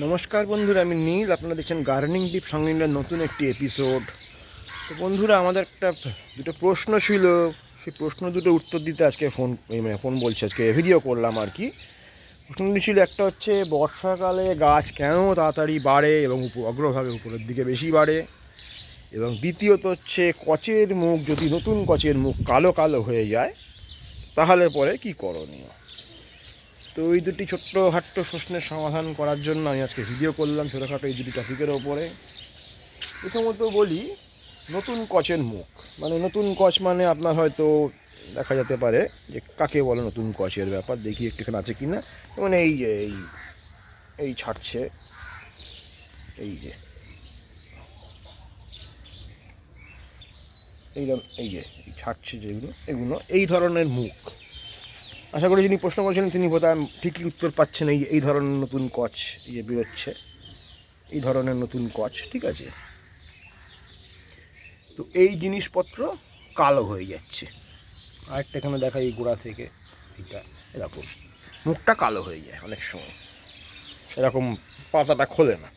নমস্কার বন্ধুরা, আমি নীল। আপনারা দেখছেন গার্ডেনিং টিপ সংগিনের নতুন একটি এপিসোড তো বন্ধুরা, আমাদের একটা দুটো প্রশ্ন ছিল। সেই প্রশ্ন দুটো উত্তর দিতে আজকে ফোন মানে ফোন বলছে, আজকে ভিডিও করলাম আর কি। প্রশ্নটি ছিল, একটা হচ্ছে, বর্ষাকালে গাছ কেন তাড়াতাড়ি বাড়ে এবং অগ্রভাগে উপরের দিকে বেশি বাড়ে? এবং দ্বিতীয়ত হচ্ছে, কচের মুখ যদি নতুন কচের মুখ কালো কালো হয়ে যায়, তাহলে পরে কি করণীয়? তো এই দুটি ছোট্ট হাট্ট প্রশ্নের সমাধান করার জন্য আমি আজকে ভিডিও করলাম ছোটোখাটো এই দুটি টপিকের ওপরে। প্রথমত বলি, নতুন কচের মুখ। মানে নতুন কচ মানে আপনার হয়তো দেখা যেতে পারে যে কাকে বলে নতুন কচের ব্যাপার, দেখি একটুখানি আছে কি না যেমন এই যে, এই এই ছাড়ছে। এই যে। এইরকম এই যে ছাড়ছে যেগুলো, এগুলো, এই ধরনের মুখ। আশা করি যিনি প্রশ্ন করেছিলেন তিনি বোধহয় ঠিকই উত্তর পাচ্ছেন এই এই ধরনের নতুন কচ ইয়ে বেরোচ্ছে। এই ধরনের নতুন কচ, ঠিক আছে? তো এই জিনিসপত্র কালো হয়ে যাচ্ছে। আরেকটা এখানে দেখা এই গোড়া থেকে। এটা এরকম। মুখটা কালো হয়ে যায় অনেক সময়। এরকম পাতাটা খোলে না।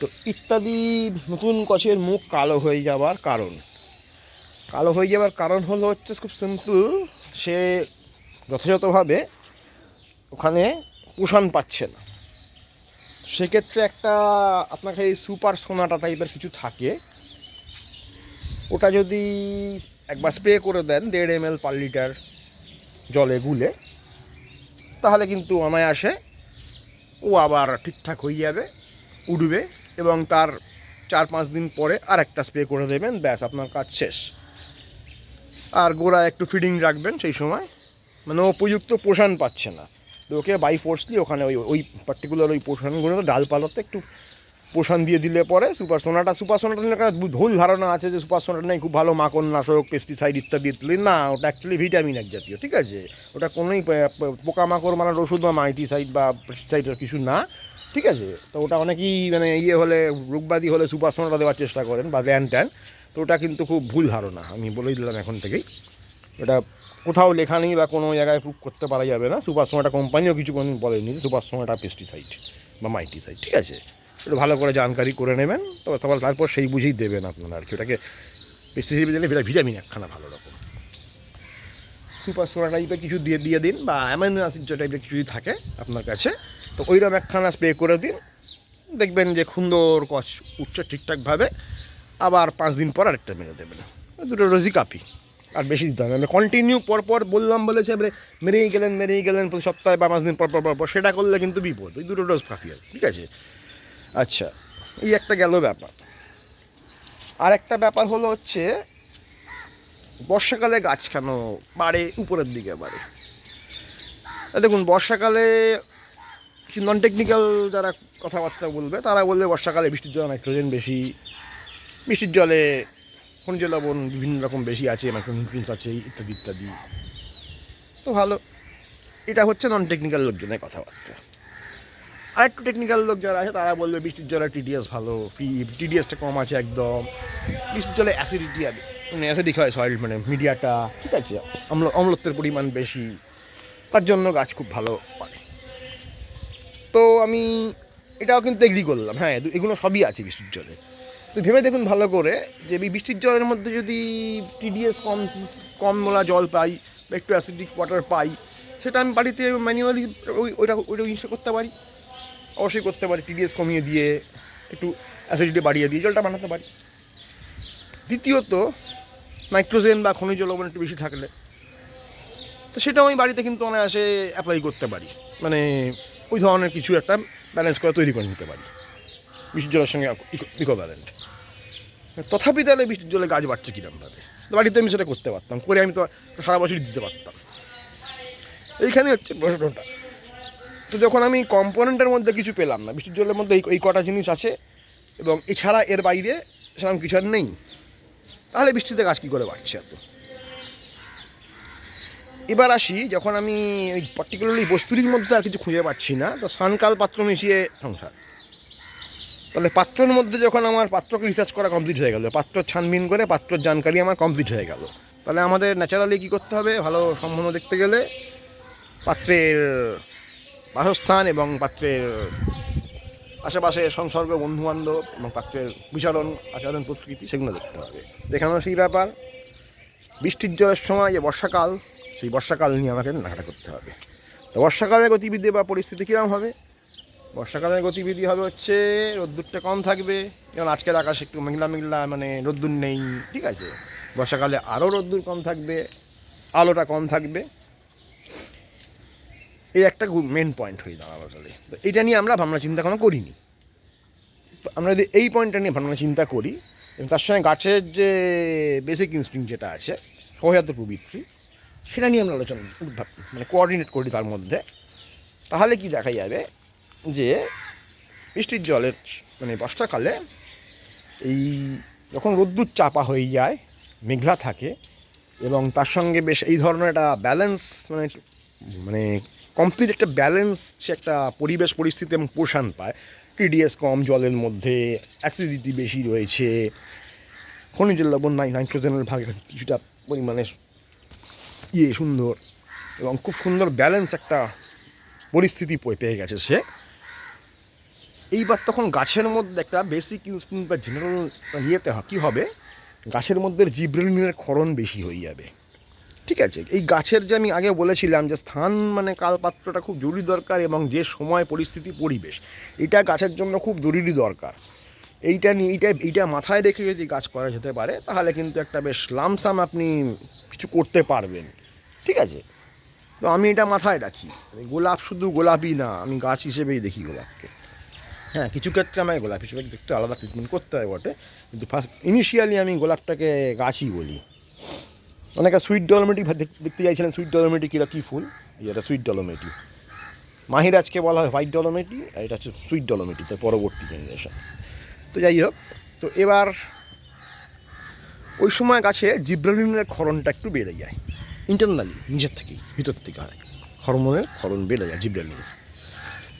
তো ইত্যাদি নতুন কচের মুখ কালো হয়ে যাওয়ার কারণ। কালো হয়ে যাওয়ার কারণ হলো হচ্ছে খুব সিম্পল সে যথাযথভাবে ওখানে পোষণ পাচ্ছে না। সেক্ষেত্রে একটা আপনাকে এই সুপার সোনাটা টাইপের কিছু থাকে। ওটা যদি একবার স্প্রে করে দেন দেড় এম এল পার লিটার জলে গুলে, তাহলে কিন্তু আমায় আসে ও আবার ঠিকঠাক হয়ে যাবে, উঠবে এবং তার চার পাঁচ দিন পরে আর একটা স্প্রে করে দেবেন, ব্যাস আপনার কাজ শেষ। আর গোড়া একটু ফিডিং রাখবেন সেই সময়। মানে উপযুক্ত পোষণ পাচ্ছে না। তো ওকে বাই ফোর্সলি ওখানে ওই ওই পার্টিকুলার ওই পোষণগুলো ডালপালাতে একটু পোষণ দিয়ে দিলে পরে সুপার সোনাটা সুপার সোনাটা নিয়ে একটা ভুল ধারণা আছে যে সুপার সোনাটা নেই, খুব ভালো মাকন নাশক পেস্টিসাইড ইত্যাদি ইত্যাদি। না, ওটা অ্যাকচুয়ালি ভিটামিন এক জাতীয়, ঠিক আছে? ওটা কোনোই পোকামাকড় মানে ওষুধ বা মাইটিসাইড বা পেস্টিসাইডের কিছু না, ঠিক আছে? তো ওটা অনেকেই মানে ইয়ে হলে, রোগবাদী হলে সুপার সোনাটা দেওয়ার চেষ্টা করেন বা ল্যান ট্যান তো ওটা কিন্তু খুব ভুল ধারণা। আমি বলেই দিলাম এখন থেকেই। এটা কোথাও লেখা নেই বা কোনো জায়গায় প্রুভ করতে পারা যাবে না। সুপার সোমাটা কোম্পানিও কিছু কোনো বলেনি সুপার সোমাটা পেস্টিসাইড বা মাইটিসাইড ঠিক আছে? একটু ভালো করে জানকারি করে নেবেন, তবে তারপর তারপর সেই বুঝেই দেবেন আপনারা আর কি। ওটাকে পেস্টিসাইড দিলে ভিটামিন একখানা ভালো রকম। সুপার সোনা টাইপের কিছু দিয়ে দিয়ে দিন বা অ্যামাইনো অ্যাসিড টাইপের কিছু যদি থাকে আপনার কাছে, তো ওইরকম একখানা স্প্রে করে দিন। দেখবেন যে সুন্দর কচ উঠছে ঠিকঠাকভাবে। আবার পাঁচ দিন পর আরেকটা মেরে দেবেন। দুটো রোজই কাপি। আর বেশি দিতে হবে না। কন্টিনিউ পর পর বললাম বলেছে, এবারে মেরেই গেলেন মেরেই গেলেন, প্রতি সপ্তাহে বা পাঁচ দিন পর পর পর পর। সেটা করলে কিন্তু বিপদ। ওই দুটো ডোজ কাফি আর ঠিক আছে? আচ্ছা এই একটা গেল ব্যাপার। আর একটা ব্যাপার হলো হচ্ছে, বর্ষাকালে গাছ কেন বাড়ে উপরের দিকে বাড়ে দেখুন, বর্ষাকালে নন টেকনিক্যাল যারা কথাবার্তা বলবে, তারা বলবে বর্ষাকালে বৃষ্টির জল নাইট্রোজেন বেশি বৃষ্টির জলে, খনিজ লবণ বিভিন্ন রকম বেশি আছে মাইক্রোনিউট্রিয়েন্টস আছে, ইত্যাদি ইত্যাদি। তো ভালো। এটা হচ্ছে নন টেকনিক্যাল লোকজনের কথাবার্তা। আর একটু টেকনিক্যাল লোক যারা আছে, তারা বলবে বৃষ্টির জলে টিডিএস ভালো টিডিএসটা কম আছে একদম। বৃষ্টির জলে অ্যাসিডিটি আছে মানে অ্যাসিডিক হয় সয়েল মানে মিডিয়াটা ঠিক আছে? অম্ল অম্লত্বের পরিমাণ বেশি, তার জন্য গাছ খুব ভালো পারে তো আমি এটাও কিন্তু এগ্রি করলাম। হ্যাঁ এগুলো সবই আছে বৃষ্টির জলে। তো ভেবে দেখুন ভালো করে যে বৃষ্টির জলের মধ্যে যদি টিডিএস কম কম মোলা জল পাই বা একটু অ্যাসিডিক ওয়াটার পাই, সেটা আমি বাড়িতে ম্যানুয়ালি ওই, ওইটা ওইটা জিনিসটা করতে পারি। অবশ্যই করতে পারি টিডিএস কমিয়ে দিয়ে একটু অ্যাসিডিটি বাড়িয়ে দিয়ে জলটা বানাতে পারি। দ্বিতীয়ত নাইট্রোজেন বা খনিজ লবণ একটু বেশি থাকলে, তো সেটাও আমি বাড়িতে কিন্তু অনায়াসে অ্যাপ্লাই করতে পারি। মানে ওই ধরনের কিছু একটা ব্যালেন্স করে তৈরি করে নিতে পারি। বৃষ্টির জলের সঙ্গে ইকোভ্যালেন্ট তথাপি তাহলে বৃষ্টির জলে গাছ বাড়ছে কিরমভাবে তো বাড়িতে আমি সেটা করতে পারতাম, করে আমি তো সারা বছরই দিতে পারতাম। এইখানে হচ্ছে প্রশ্নটা। তো যখন আমি কম্পোনেন্টের মধ্যে কিছু পেলাম না, বৃষ্টির জলের মধ্যে এই কটা জিনিস আছে, এবং এছাড়া এর বাইরে সেরকম কিছু আর নেই, তাহলে বৃষ্টিতে গাছ কী করে বাড়ছে এত? এবার আসি, যখন আমি ওই পার্টিকুলারলি বস্তুরির মধ্যে আর কিছু খুঁজে পাচ্ছি না, তো সানকাল পাত্র মিশিয়ে সংসার। তাহলে পাত্রর মধ্যে যখন আমার পাত্রকে রিসার্চ করা কমপ্লিট হয়ে গেল, পাত্র ছানবিন করে পাত্রর জানকারি আমার কমপ্লিট হয়ে গেল, তাহলে আমাদের ন্যাচারালি কী করতে হবে? ভালো সম্বন্ধ দেখতে গেলে পাত্রের বাসস্থান এবং পাত্রের আশেপাশে সংসর্গ, বন্ধুবান্ধব এবং পাত্রের বিচরণ, আচরণ প্রস্তুতি সেগুলো দেখতে হবে। দেখানো সেই ব্যাপার। বৃষ্টির জলের সময় যে বর্ষাকাল, সেই বর্ষাকাল নিয়ে আমাকে নাকাটা করতে হবে। তো বর্ষাকালের গতিবিধি বা পরিস্থিতি কীরকম হবে? বর্ষাকালের গতিবিধি হবে হচ্ছে রোদ্দুরটা কম থাকবে। যেমন আজকের আকাশ একটু মেঘলা মেঘলা মানে রোদ্দুর নেই, ঠিক আছে? বর্ষাকালে আরও রোদ্দুর কম থাকবে, আলোটা কম থাকবে। এই একটা মেন পয়েন্ট হয়ে দাঁড়াল তাহলে। তো এটা নিয়ে আমরা ভাবনা চিন্তা কোনো করিনি। আমরা যদি এই পয়েন্টটা নিয়ে ভাবনা চিন্তা করি, এবং তার সঙ্গে গাছের যে বেসিক ইনস্টিং যেটা আছে, সহজাত প্রবৃত্তি, সেটা নিয়ে আমরা আলোচনা মানে কোঅর্ডিনেট করি তার মধ্যে। তাহলে কি দেখা যাবে? যে বৃষ্টির জলের মানে বর্ষাকালে এই যখন রোদ্দুর চাপা হয়ে যায়, মেঘলা থাকে এবং তার সঙ্গে বেশ এই ধরনের একটা ব্যালেন্স মানে মানে কমপ্লিট একটা ব্যালেন্স সে একটা পরিবেশ পরিস্থিতি এবং পোষণ পায়। টিডিএস কম, জলের মধ্যে অ্যাসিডিটি বেশি রয়েছে, খনিজ লবণ নাই নাইট্রোজেনের ভাগ কিছুটা পরিমাণে ইয়ে সুন্দর এবং খুব সুন্দর ব্যালেন্স একটা পরিস্থিতি পেয়ে গেছে সে। এইবার তখন গাছের মধ্যে একটা বেসিক ইনস্টিংক্ট বা জেনারেল ইয়েতে কী হবে? গাছের মধ্যে জিব্রেলিনের ক্ষরণ বেশি হয়ে যাবে। ঠিক আছে? এই গাছের যে আমি আগে বলেছিলাম যে স্থান মানে কালপাত্রটা খুব জরুরি দরকার এবং যে সময় পরিস্থিতি পরিবেশ, এটা গাছের জন্য খুব জরুরি দরকার। এইটা নিয়ে, এইটা এইটা মাথায় রেখে যদি গাছ করা যেতে পারে, তাহলে কিন্তু একটা বেশ লামসাম আপনি কিছু করতে পারবেন। ঠিক আছে? তো আমি এটা মাথায় রাখি। গোলাপ শুধু গোলাপই না, আমি গাছ হিসেবেই দেখি গোলাপকে। হ্যাঁ কিছু ক্ষেত্রে আমায় গোলাপ হিসেবে দেখতে আলাদা ট্রিটমেন্ট করতে হয় বটে। কিন্তু ফার্স্ট ইনিশিয়ালি আমি গোলাপটাকে গাছই বলি। অনেকে সুইট ডলোমেটি দেখতে চাইছিলেন সুইট ডলোমেটি কিরা কী ফুল? এটা সুইট ডলোমেটি মাহিরাজকে বলা হয় হোয়াইট ডলোমেটি আর এটা হচ্ছে সুইট ডলোমেটি তার পরবর্তী জেনারেশন তো যাই হোক, তো এবার ওই সময় গাছে জিব্রালিনের ক্ষরণটা একটু বেড়ে যায়। ইন্টারনালি নিজের থেকেই, ভিতর থেকে হয়। হরমোনের ক্ষরণ বেড়ে যায় জিব্রালিন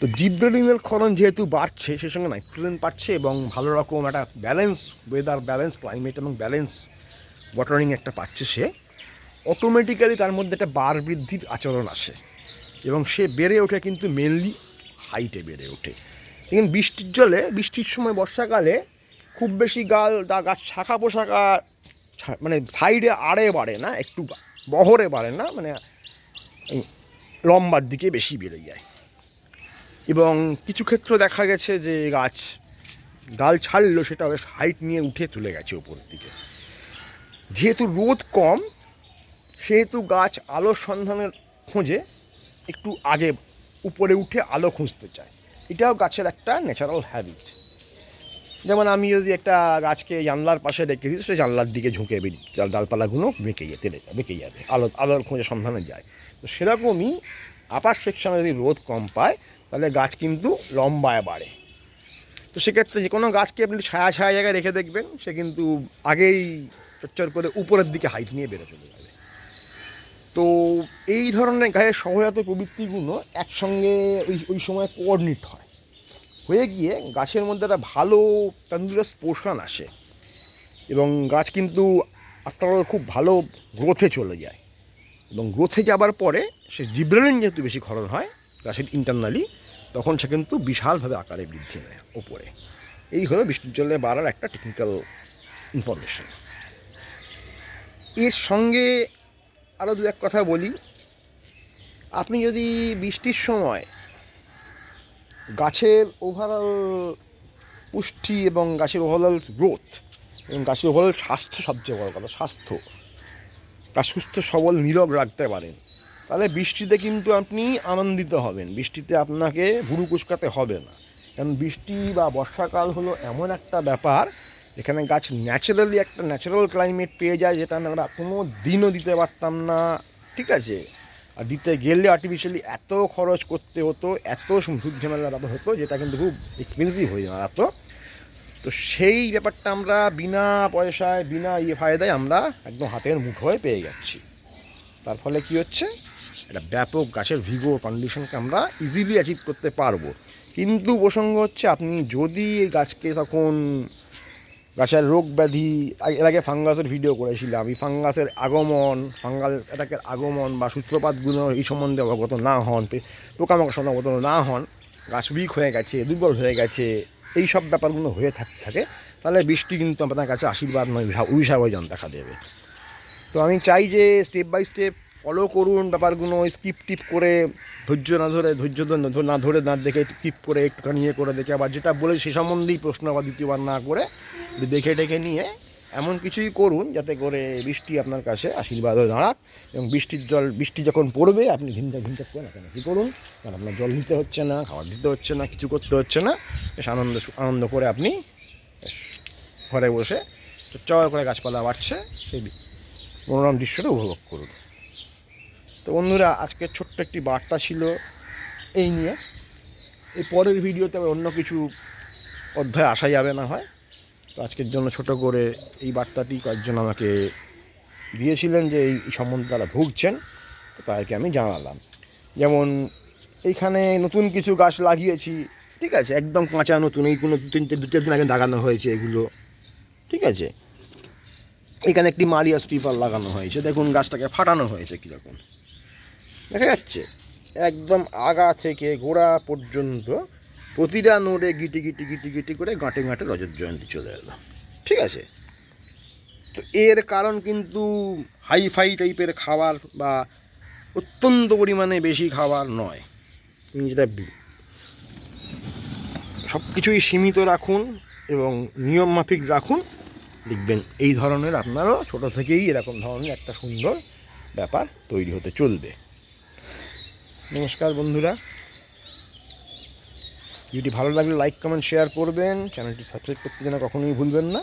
তো জিব্রেলিনের ক্ষরণ যেহেতু বাড়ছে সেই সঙ্গে নাইট্রোজেন পাচ্ছে এবং ভালো রকম একটা ব্যালেন্স ওয়েদার ব্যালেন্স ক্লাইমেট এবং ব্যালেন্স ওয়াটারিং একটা পাচ্ছে সে অটোমেটিক্যালি তার মধ্যে একটা বার বৃদ্ধির আচরণ আসে এবং সে বেড়ে ওঠে কিন্তু মেনলি হাইটে বেড়ে ওঠে। কিন্তু বৃষ্টির জলে, বৃষ্টির সময় বর্ষাকালে খুব বেশি গাল, দা গাছ শাখা পোশাকা মানে সাইডে আড়ে বাড়ে না, একটু বহরে বাড়ে না মানে লম্বার দিকে বেশি বেড়ে যায়। এবং কিছু ক্ষেত্র দেখা গেছে যে গাছ, ডাল ছাড়লো, সেটা বেশ হাইট নিয়ে উঠে তুলে গেছে ওপর দিকে। যেহেতু রোদ কম, সেহেতু গাছ আলোর সন্ধানের খোঁজে একটু আগে উপরে উঠে আলো খুঁজতে চায়। এটাও গাছের একটা ন্যাচারাল হ্যাবিট যেমন আমি যদি একটা গাছকে জানলার পাশে রেখে দিই, সে জানলার দিকে ঝুঁকে বেরিয়ে ডালপালাগুলো বেঁকে যেতে বেঁকে যাবে, আলো আলোর খোঁজে সন্ধানে যায়। তো সেরকমই আপার সেকশনে যদি রোদ কম পায় তাহলে গাছ কিন্তু লম্বায় বাড়ে। তো সেক্ষেত্রে যে কোনো গাছকে আপনি ছায়া ছায়া জায়গায় রেখে দেখবেন, সে কিন্তু আগেই চচ্চর করে উপরের দিকে হাইট নিয়ে বেড়ে চলে যাবে। তো এই ধরনের গায়ের সহজাত প্রবৃত্তিগুলো একসঙ্গে ওই ওই সময় কোঅর্ডিনেট হয়। হয়ে গিয়ে গাছের মধ্যে একটা ভালো তন্দুরাস পোষণ আসে এবং গাছ কিন্তু আফটার অল খুব ভালো গ্রোথে চলে যায়। এবং গ্রোথে যাবার পরে সে জিব্রেলিন যেহেতু বেশি ক্ষরণ হয় গাছের ইন্টারনালি তখন সে কিন্তু বিশালভাবে আকারে বৃদ্ধি নেয় ওপরে। এই হলো বৃষ্টির জলে বাড়ার একটা টেকনিক্যাল ইনফরমেশন এর সঙ্গে আরও দু এক কথা বলি। আপনি যদি বৃষ্টির সময় গাছের ওভারঅল পুষ্টি এবং গাছের ওভারঅল গ্রোথ এবং গাছের ওভারঅল স্বাস্থ্য সবচেয়ে বড় কথা, স্বাস্থ্য। আর সুস্থ, সবল নীরব রাখতে পারেন। তাহলে বৃষ্টিতে কিন্তু আপনি আনন্দিত হবেন। বৃষ্টিতে আপনাকে ভুরু কুচকাতে হবে না। কারণ বৃষ্টি বা বর্ষাকাল হলো এমন একটা ব্যাপার এখানে গাছ ন্যাচারালি একটা ন্যাচারাল ক্লাইমেট পেয়ে যায়, যেটা আমরা কোনো দিনও দিতে পারতাম না। ঠিক আছে? আর দিতে গেলে আর্টিফিশিয়ালি এত খরচ করতে হতো, এত সুদ ঝামেলা ব্যাপার হতো, যেটা কিন্তু খুব এক্সপেন্সিভ হয়ে দাঁড়াতো। তো সেই ব্যাপারটা আমরা বিনা পয়সায়, বিনা ইয়ে ফায়দায় আমরা একদম হাতের মুঠোয় পেয়ে যাচ্ছি। তার ফলে কি হচ্ছে? একটা ব্যাপক গাছের ভিগো কন্ডিশনকে আমরা ইজিলি অ্যাচিভ করতে পারব। কিন্তু প্রসঙ্গ হচ্ছে, আপনি যদি এই গাছকে তখন গাছের রোগ ব্যাধি এর আগে ফাঙ্গাসের ভিডিও করেছিলাম, এই ফাঙ্গাসের আগমন, ফাঙ্গাল অ্যাটাকের আগমন বা সূত্রপাতগুলো এই সম্বন্ধে অবগত না হন পোকামাকড় সম্বন্ধে অবগত না হন, গাছ উইক হয়ে গেছে, দুর্বল হয়ে গেছে, এই সব ব্যাপারগুলো হয়ে থাকে তাহলে বৃষ্টি কিন্তু আপনার কাছে আশীর্বাদ নয় অভিশাপ হয়ে যান দেখা দেবে। তো আমি চাই যে স্টেপ বাই স্টেপ ফলো করুন ব্যাপারগুলো স্কিপ টিপ করে, ধৈর্য না ধরে, ধৈর্য ধরে- ধরে- না ধরে না দেখে টিপ করে, একটুখানি ইয়ে করে দেখে, আবার যেটা বলে সে সম্বন্ধেই প্রশ্ন আবার দ্বিতীয়বার না করে দেখে টেকে নিয়ে এমন কিছুই করুন যাতে করে বৃষ্টি আপনার কাছে আশীর্বাদ হয়ে দাঁড়াক এবং বৃষ্টির জল, বৃষ্টি যখন পড়বে, আপনি ঝিমঝাক ঝিমঝাক করে নাকি করুন? কারণ আপনার জল দিতে হচ্ছে না, খাবার দিতে হচ্ছে না, কিছু করতে হচ্ছে না, বেশ আনন্দ আনন্দ করে আপনি ঘরে বসে চড় করে গাছপালা বাড়ছে, সেই মনোরম দৃশ্যটা উপভোগ করুন। তো বন্ধুরা আজকের ছোট্ট একটি বার্তা ছিল এই নিয়ে। এই পরের ভিডিওতে আবার অন্য কিছু অধ্যায় আসা যাবে না হয়। তো আজকের জন্য ছোট করে এই বার্তাটি কয়েকজন আমাকে দিয়েছিলেন যে এই সম্বন্ধে তারা ভুগছেন, তো তাদেরকে আমি জানালাম। যেমন, এইখানে নতুন কিছু গাছ লাগিয়েছি, ঠিক আছে, একদম কাঁচা নতুন, এই কোনো দু তিনটে দু চার দিন আগে লাগানো হয়েছে এগুলো, ঠিক আছে। এখানে একটি মারিয়া স্টিপার লাগানো হয়েছে। দেখুন গাছটাকে ফাটানো হয়েছে কীরকম। দেখা যাচ্ছে, একদম আগা থেকে গোড়া পর্যন্ত প্রতিটা নোড়ে গিটি গিটি গিটি গিটি করে গাঁটে গাঁটে রজত জয়ন্তী চলে এলো। ঠিক আছে? তো এর কারণ কিন্তু হাই ফাই টাইপের খাবার বা অত্যন্ত পরিমাণে বেশি খাবার নয়। যেটা সব কিছুই সীমিত রাখুন এবং নিয়ম মাফিক রাখুন। দেখবেন এই ধরনের আপনারও ছোট থেকেই এরকম ধরনের একটা সুন্দর ব্যাপার তৈরি হতে চলবে। নমস্কার বন্ধুরা। ভিডিওটি ভালো লাগলে লাইক কমেন্ট শেয়ার করবেন। চ্যানেলটি সাবস্ক্রাইব করতে যেন কখনোই ভুলবেন না।